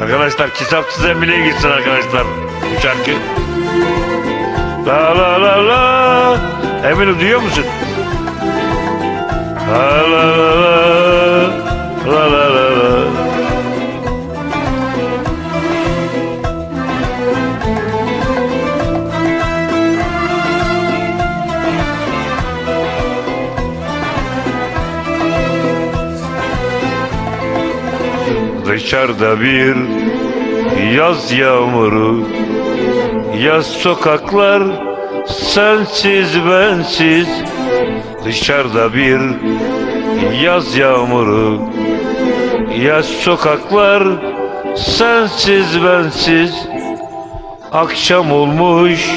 Arkadaşlar kitapsız Emine'ye gitsin arkadaşlar bu şarkı. La la la la. Emine duyuyor musun? La la Dışarıda bir yaz yağmuru Yaz sokaklar sensiz bensiz. Dışarıda bir yaz yağmuru Yaz sokaklar sensiz bensiz. Akşam olmuş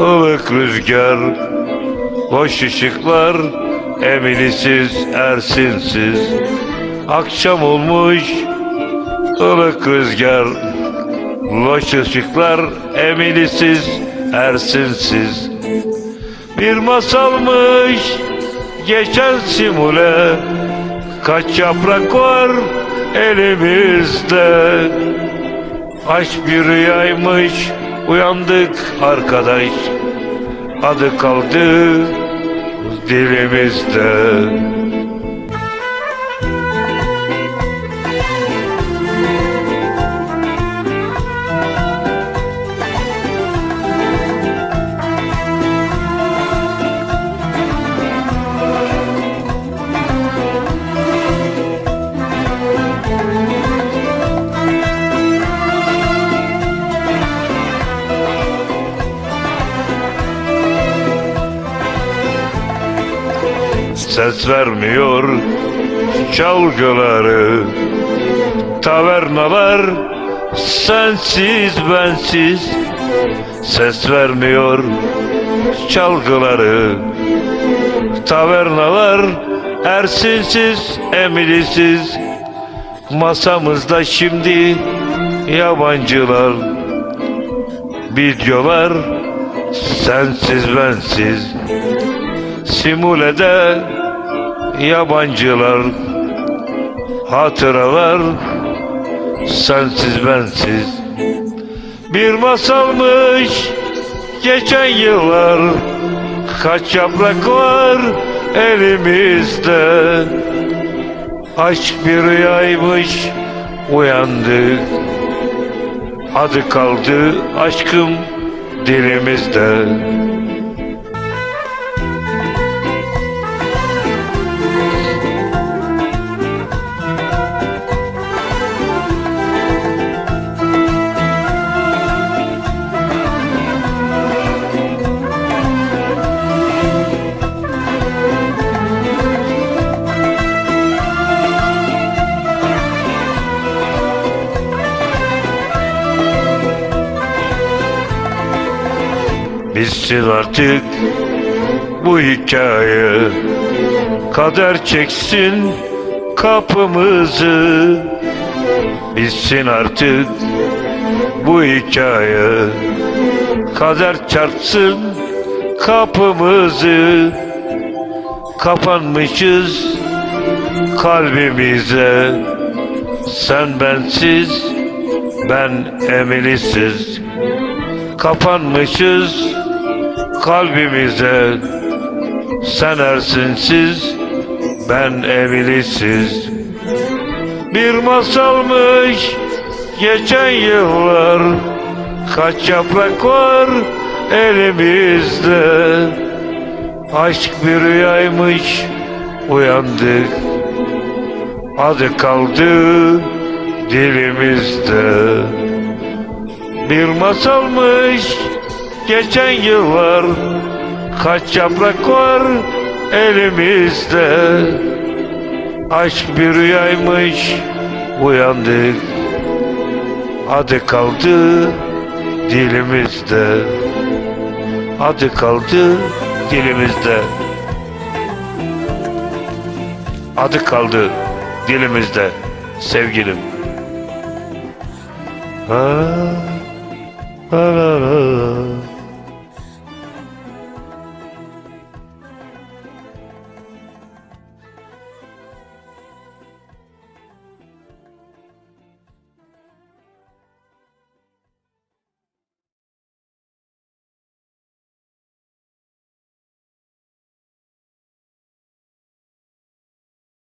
ılık rüzgar Boş ışıklar emilisiz ersinsiz. Akşam olmuş ılık rüzgar Loş ışıklar emilisiz ersinsiz. Bir masalmış geçen simule Kaç yaprak var elimizde. Aşk bir rüyaymış uyandık arkadaş. Adı kaldı dilimizde Ses vermiyor. Çalgıları Tavernalar sensiz bensiz Ses vermiyor. Çalgıları Tavernalar ersinsiz emilisiz. Masamızda şimdi yabancılar. Videolar sensiz bensiz. Simulede yabancılar Hatıralar sensiz bensiz. Bir masalmış geçen yıllar Kaç yaprak var elimizde. Aşk bir rüyaymış uyandık Adı kaldı aşkım dilimizde Bitsin artık bu hikaye. Kader çeksin kapımızı. Bitsin artık bu hikaye. Kader çarpsın kapımızı. Kapanmışız kalbimize. Sen bensiz ben emilisiz Kapanmışız. Kalbimize Sen ersinsiz ben evlisiz. Bir masalmış geçen yıllar Kaç yaprak var elimizde. Aşk bir rüyaymış uyandık. Adı kaldı dilimizde bir masalmış geçen yıllar Kaç yaprak var elimizde. Aşk bir rüyaymış uyandık. Adı kaldı dilimizde. Adı kaldı dilimizde. Adı kaldı dilimizde sevgilim. Ha, la la la.